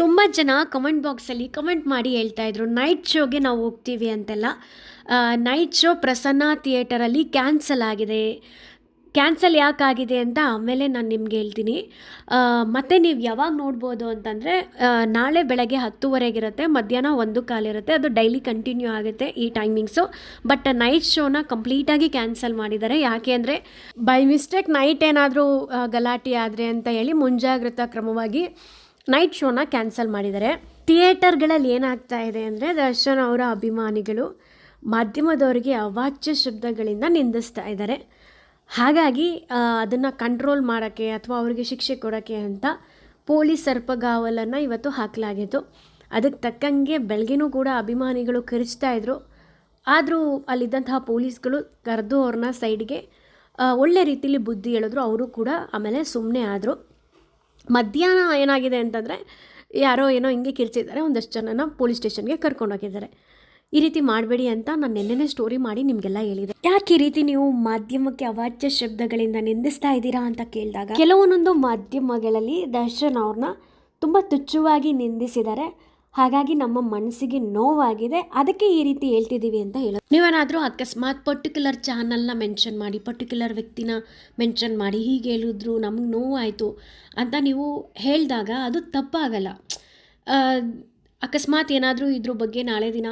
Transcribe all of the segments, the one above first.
ತುಂಬ ಜನ ಕಮೆಂಟ್ ಬಾಕ್ಸಲ್ಲಿ ಕಮೆಂಟ್ ಮಾಡಿ ಹೇಳ್ತಾ ಇದ್ರು ನೈಟ್ ಶೋಗೆ ನಾವು ಹೋಗ್ತೀವಿ ಅಂತೆಲ್ಲ. ನೈಟ್ ಶೋ ಪ್ರಸನ್ನ ಥಿಯೇಟರಲ್ಲಿ ಕ್ಯಾನ್ಸಲ್ ಆಗಿದೆ. ಕ್ಯಾನ್ಸಲ್ ಯಾಕಾಗಿದೆ ಅಂತ ಆಮೇಲೆ ನಾನು ನಿಮ್ಗೆ ಹೇಳ್ತೀನಿ. ಮತ್ತು ನೀವು ಯಾವಾಗ ನೋಡ್ಬೋದು ಅಂತಂದರೆ ನಾಳೆ ಬೆಳಗ್ಗೆ ಹತ್ತುವರೆಗಿರುತ್ತೆ, ಮಧ್ಯಾಹ್ನ ಒಂದು ಕಾಲಿರುತ್ತೆ, ಅದು ಡೈಲಿ ಕಂಟಿನ್ಯೂ ಆಗುತ್ತೆ ಈ ಟೈಮಿಂಗ್ಸು ಬಟ್ ನೈಟ್ ಶೋನ ಕಂಪ್ಲೀಟಾಗಿ ಕ್ಯಾನ್ಸಲ್ ಮಾಡಿದ್ದಾರೆ. ಯಾಕೆ ಅಂದರೆ ಬೈ ಮಿಸ್ಟೇಕ್ ನೈಟ್ ಏನಾದರೂ ಗಲಾಟೆ ಆದರೆ ಅಂತ ಹೇಳಿ ಮುಂಜಾಗ್ರತಾ ಕ್ರಮವಾಗಿ ನೈಟ್ ಶೋನ ಕ್ಯಾನ್ಸಲ್ ಮಾಡಿದ್ದಾರೆ. ಥಿಯೇಟರ್ಗಳಲ್ಲಿ ಏನಾಗ್ತಾ ಇದೆ ಅಂದರೆ ದರ್ಶನ್ ಅವರ ಅಭಿಮಾನಿಗಳು ಮಾಧ್ಯಮದವರಿಗೆ ಅವಾಚ್ಯ ಶಬ್ದಗಳಿಂದ ನಿಂದಿಸ್ತಾ ಇದ್ದಾರೆ. ಹಾಗಾಗಿ ಅದನ್ನು ಕಂಟ್ರೋಲ್ ಮಾಡೋಕ್ಕೆ ಅಥವಾ ಅವರಿಗೆ ಶಿಕ್ಷೆ ಕೊಡೋಕ್ಕೆ ಅಂತ ಪೊಲೀಸ್ ಸರ್ಪಗಾವಲನ್ನು ಇವತ್ತು ಹಾಕಲಾಗಿತ್ತು. ಅದಕ್ಕೆ ತಕ್ಕಂಗೆ ಬೆಳಗ್ಗೆನೂ ಕೂಡ ಅಭಿಮಾನಿಗಳು ಕಿರಿಚ್ತಾ ಇದ್ರು. ಆದರೂ ಅಲ್ಲಿದ್ದಂತಹ ಪೊಲೀಸ್ಗಳು ಕರೆದು ಅವ್ರನ್ನ ಸೈಡ್ಗೆ ಒಳ್ಳೆ ರೀತಿಲಿ ಬುದ್ಧಿ ಹೇಳಿದ್ರು ಅವರು ಕೂಡ ಆಮೇಲೆ ಸುಮ್ಮನೆ ಆದರು. ಮಧ್ಯಾಹ್ನ ಏನಾಗಿದೆ ಅಂತಂದರೆ, ಯಾರೋ ಏನೋ ಹಿಂಗೆ ಕಿರ್ಚಿದ್ದಾರೆ ಒಂದಷ್ಟು ಜನನ ಪೊಲೀಸ್ ಸ್ಟೇಷನ್ಗೆ ಕರ್ಕೊಂಡೋಗಿದ್ದಾರೆ ಈ ರೀತಿ ಮಾಡಬೇಡಿ ಅಂತ ನಾನು ನಿನ್ನೆನೇ ಸ್ಟೋರಿ ಮಾಡಿ ನಿಮಗೆಲ್ಲ ಹೇಳಿದೆ. ಯಾಕೆ ಈ ರೀತಿ ನೀವು ಮಾಧ್ಯಮಕ್ಕೆ ಅವಾಚ್ಯ ಶಬ್ದಗಳಿಂದ ನಿಂದಿಸ್ತಾ ಇದ್ದೀರಾ ಅಂತ ಕೇಳಿದಾಗ, ಕೆಲವೊಂದೊಂದು ಮಾಧ್ಯಮಗಳಲ್ಲಿ ದರ್ಶನ್ ಅವ್ರನ್ನ ತುಂಬ ತುಚ್ಛವಾಗಿ ನಿಂದಿಸಿದ್ದಾರೆ. ಹಾಗಾಗಿ ನಮ್ಮ ಮನಸ್ಸಿಗೆ ನೋವಾಗಿದೆ. ಅದಕ್ಕೆ ಈ ರೀತಿ ಹೇಳ್ತಿದ್ದೀವಿ ಅಂತ ಹೇಳೋದು ನೀವೇನಾದರೂ ಅಕಸ್ಮಾತ್ ಪರ್ಟಿಕ್ಯುಲರ್ ಚಾನಲ್ನ ಮೆನ್ಷನ್ ಮಾಡಿ ಪರ್ಟಿಕ್ಯುಲರ್ ವ್ಯಕ್ತಿನ ಮೆನ್ಷನ್ ಮಾಡಿ, ಹೀಗೆ ಹೇಳಿದ್ರು ನಮಗೆ ನೋವಾಯಿತು ಅಂತ ನೀವು ಹೇಳಿದಾಗ ಅದು ತಪ್ಪಾಗಲ್ಲ. ಅಕಸ್ಮಾತ್ ಏನಾದರೂ ಇದ್ರ ಬಗ್ಗೆ ನಾಳೆ ದಿನ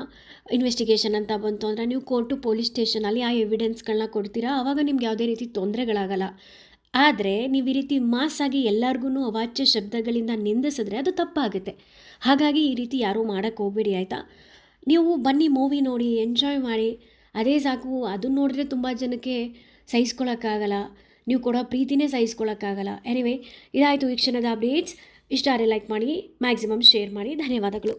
ಇನ್ವೆಸ್ಟಿಗೇಷನ್ ಅಂತ ಬಂತು ಅಂದರೆ ನೀವು ಕೋರ್ಟು ಪೊಲೀಸ್ ಸ್ಟೇಷನಲ್ಲಿ ಆ ಎವಿಡೆನ್ಸ್ಗಳನ್ನ ಕೊಡ್ತೀರಾ? ಆವಾಗ ನಿಮ್ಗೆ ಯಾವುದೇ ರೀತಿ ತೊಂದರೆಗಳಾಗಲ್ಲ. ಆದರೆ ನೀವು ಈ ರೀತಿ ಮಾಸಾಗಿ ಎಲ್ಲರಿಗೂ ಅವಾಚ್ಯ ಶಬ್ದಗಳಿಂದ ನಿಂದಿಸಿದ್ರೆ ಅದು ತಪ್ಪಾಗುತ್ತೆ. ಹಾಗಾಗಿ ಈ ರೀತಿ ಯಾರೂ ಮಾಡೋಕ್ಕೆ ಹೋಗ್ಬೇಡಿ, ಆಯಿತಾ? ನೀವು ಬನ್ನಿ ಮೂವಿ ನೋಡಿ, ಎಂಜಾಯ್ ಮಾಡಿ. ಅದೇ ಸಾಕು ಅದನ್ನು ನೋಡಿದ್ರೆ ತುಂಬ ಜನಕ್ಕೆ ಸಹಿಸ್ಕೊಳ್ಳೋಕ್ಕಾಗಲ್ಲ ನೀವು ಕೊಡೋ ಪ್ರೀತಿನೇ ಸಹಿಸ್ಕೊಳ್ಳೋಕ್ಕಾಗಲ್ಲ ಎನಿವೆ ಇದಾಯಿತು ವೀಕ್ಷಣದ ಕ್ಷಣದ ಅಪ್ಡೇಟ್ಸ್. ಇಷ್ಟ ಆದರೆ ಲೈಕ್ ಮಾಡಿ ಮ್ಯಾಕ್ಸಿಮಮ್ ಶೇರ್ ಮಾಡಿ. ಧನ್ಯವಾದಗಳು.